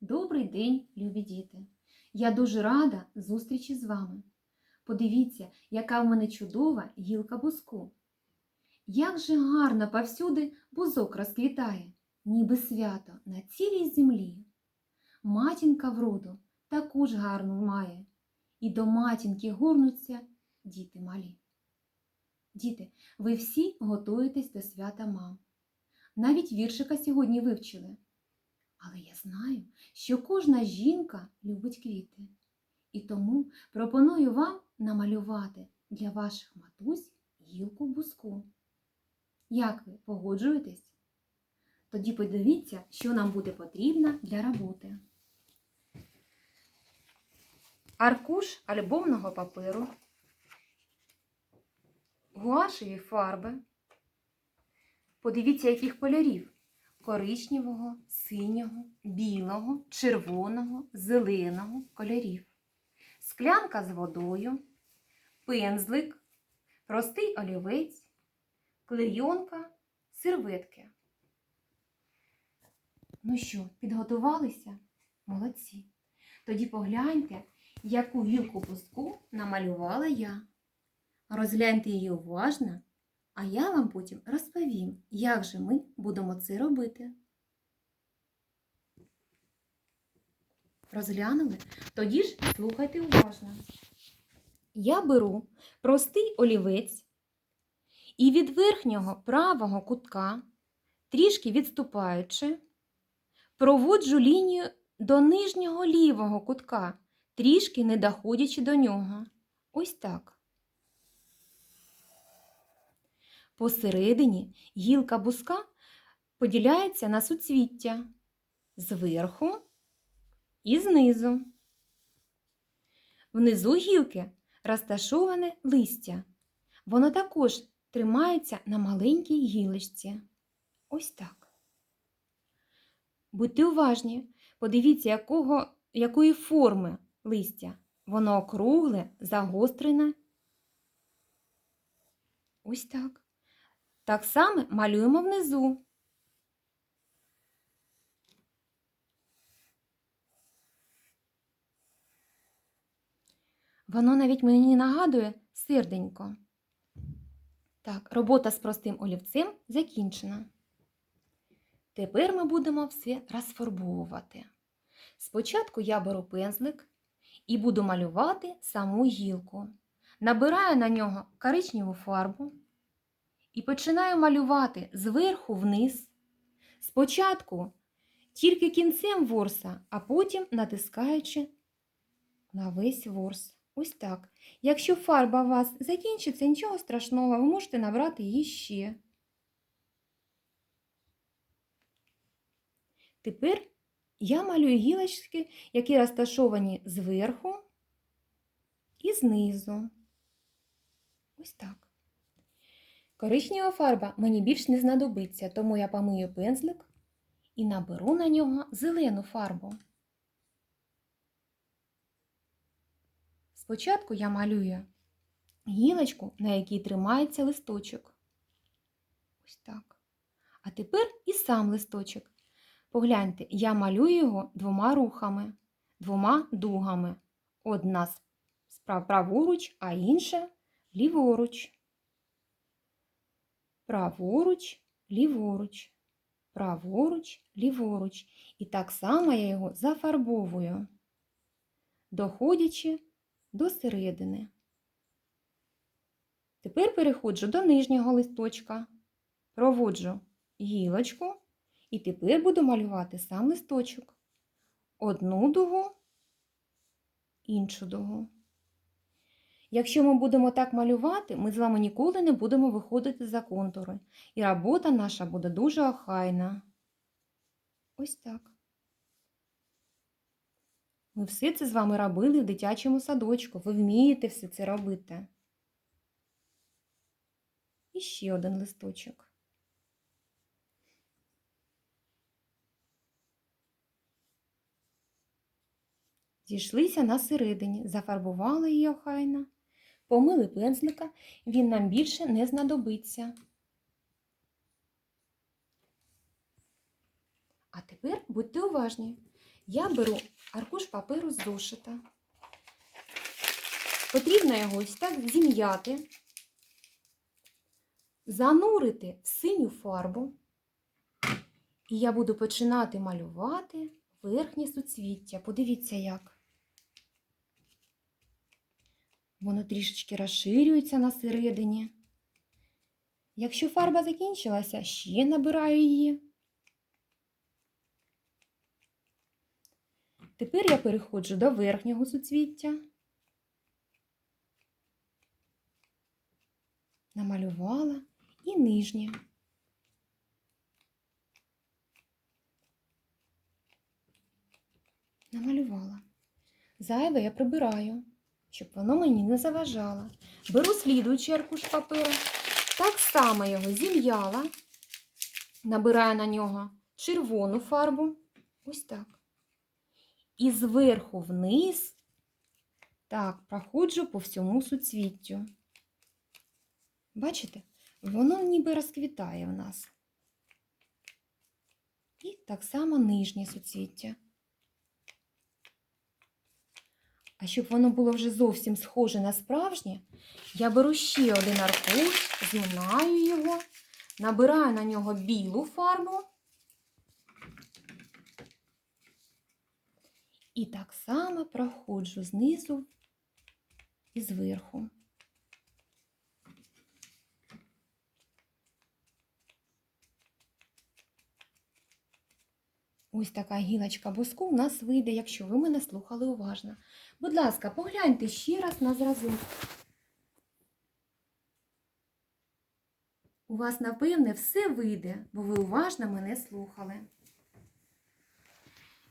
Добрий день, любі діти! Я дуже рада зустрічі з вами. Подивіться, яка в мене чудова гілка бузку. Як же гарно повсюди бузок розквітає, ніби свято на цілій землі. Матінка вроду таку ж гарну має, і до матінки горнуться діти малі. Діти, ви всі готуєтесь до свята мам. Навіть віршика сьогодні вивчили. Але я знаю, що кожна жінка любить квіти. І тому пропоную вам намалювати для ваших матусь гілку буску. Як ви погоджуєтесь? Тоді подивіться, що нам буде потрібно для роботи. Аркуш альбомного паперу, гуашеві фарби. Подивіться, яких кольорів коричневого, синього, білого, червоного, зеленого кольорів. Склянка з водою, пензлик, простий олівець, клейонка, серветки. Ну що, підготувалися? Молодці. Тоді погляньте, яку гілку пустку намалювала я. Розгляньте її уважно а я вам потім розповім, як же ми будемо це робити. Розглянули? Тоді ж слухайте уважно. Я беру простий олівець і від верхнього правого кутка, трішки відступаючи, проводжу лінію до нижнього лівого кутка, трішки не доходячи до нього. Ось так. Посередині гілка буска поділяється на суцвіття зверху і знизу. Внизу гілки розташоване листя. Воно також тримається на маленькій гілочці. Ось так. Будьте уважні, подивіться, якого, якої форми листя. Воно округле, загострене. Ось так. Так само малюємо внизу. Воно навіть мені нагадує серденько. Так, робота з простим олівцем закінчена. Тепер ми будемо все розфарбовувати. Спочатку я беру пензлик і буду малювати саму гілку. Набираю на нього коричневу фарбу і починаю малювати зверху вниз. Спочатку тільки кінцем ворса, а потім натискаючи на весь ворс. Ось так. Якщо фарба у вас закінчиться, нічого страшного, ви можете набрати її ще. Тепер я малюю гілочки, які розташовані зверху і знизу. Ось так. Коричнева фарба мені більш не знадобиться, тому я помию пензлик і наберу на нього зелену фарбу. Спочатку я малюю гілочку, на якій тримається листочок. Ось так. А тепер і сам листочок. Погляньте, я малюю його двома рухами, двома дугами. Одна праворуч, а інша ліворуч праворуч, ліворуч, праворуч, ліворуч. І так само я його зафарбовую, доходячи до середини. Тепер переходжу до нижнього листочка, проводжу гілочку і тепер буду малювати сам листочок. Одну дугу, іншу дугу. Якщо ми будемо так малювати, ми з вами ніколи не будемо виходити за контури. І робота наша буде дуже охайна. Ось так. Ми все це з вами робили в дитячому садочку. Ви вмієте все це робити. І ще один листочок. Зійшлися на середині, зафарбували її охайно. Помили пензлика, він нам більше не знадобиться. А тепер будьте уважні. Я беру аркуш паперу з зошита. Потрібно його ось так зім'яти, занурити в синю фарбу. І я буду починати малювати верхнє суцвіття. Подивіться, як. Воно трішечки розширюється на середині. Якщо фарба закінчилася, ще набираю її. Тепер я переходжу до верхнього суцвіття. Намалювала і нижнє. Намалювала. Зайве я прибираю, щоб воно мені не заважало. Беру слідуючий аркуш паперу. Так само його зім'яла, набираю на нього червону фарбу. Ось так. І зверху вниз, так, проходжу по всьому суцвіттю. Бачите? Воно ніби розквітає в нас. І так само нижнє суцвіття. А щоб воно було вже зовсім схоже на справжнє, я беру ще один аркуш, зминаю його, набираю на нього білу фарбу. І так само проходжу знизу і зверху. Ось така гілочка буску у нас вийде, якщо ви мене слухали уважно. Будь ласка, погляньте ще раз на зразок. У вас, напевне, все вийде, бо ви уважно мене слухали.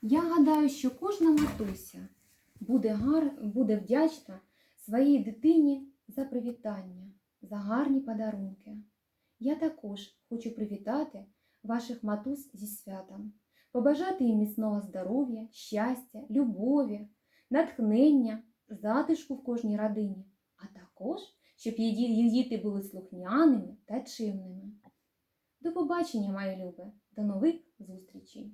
Я гадаю, що кожна матуся буде, гар... буде вдячна своїй дитині за привітання, за гарні подарунки. Я також хочу привітати ваших матусь зі святом, побажати їм міцного здоров'я, щастя, любові, натхнення, затишку в кожній родині, а також, щоб її діти були слухняними та чимними. До побачення, моя любе, до нових зустрічей!